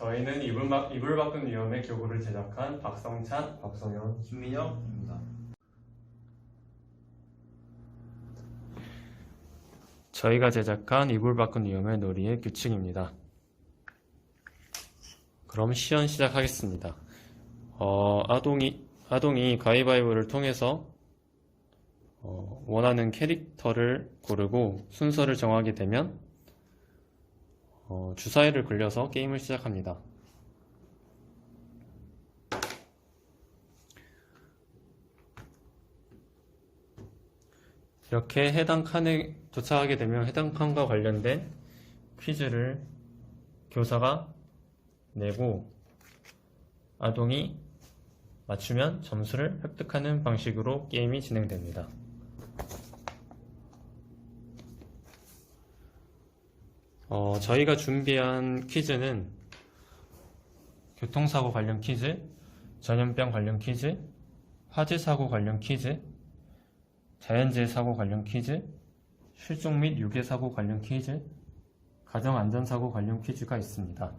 저희는 이불, 바, 이불 바꾼 위험의 교구를 제작한 박성찬, 박성현, 김민혁입니다. 저희가 제작한 이불 바꾼 위험의 놀이의 규칙입니다. 그럼 시연 시작하겠습니다. 어, 아동이, 아동이 가위바위보를 통해서 어, 원하는 캐릭터를 고르고 순서를 정하게 되면 어, 주사위를 굴려서 게임을 시작합니다. 이렇게 해당 칸에 도착하게 되면 해당 칸과 관련된 퀴즈를 교사가 내고 아동이 맞추면 점수를 획득하는 방식으로 게임이 진행됩니다. 어, 저희가 준비한 퀴즈는 교통사고 관련 퀴즈, 전염병 관련 퀴즈, 화재 사고 관련 퀴즈, 자연재해 사고 관련 퀴즈, 실종 및 유괴 사고 관련 퀴즈, 가정 안전 사고 관련 퀴즈가 있습니다.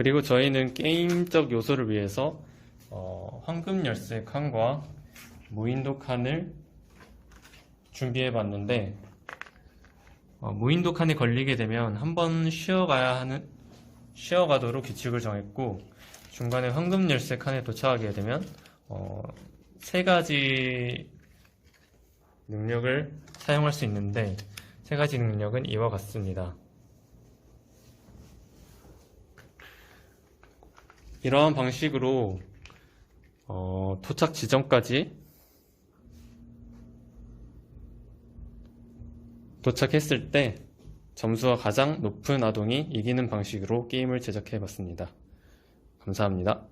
그리고 저희는 게임적 요소를 위해서 어, 황금 열쇠 칸과 무인도 칸을 준비해 봤는데 어, 무인도 칸에 걸리게 되면 한번 쉬어가야 하는 쉬어가도록 규칙을 정했고 중간에 황금 열쇠 칸에 도착하게 되면 어, 세 가지 능력을 사용할 수 있는데 세 가지 능력은 이와 같습니다. 이러한 방식으로 어, 도착 지점까지 도착했을 때 점수가 가장 높은 아동이 이기는 방식으로 게임을 제작해 봤습니다. 감사합니다.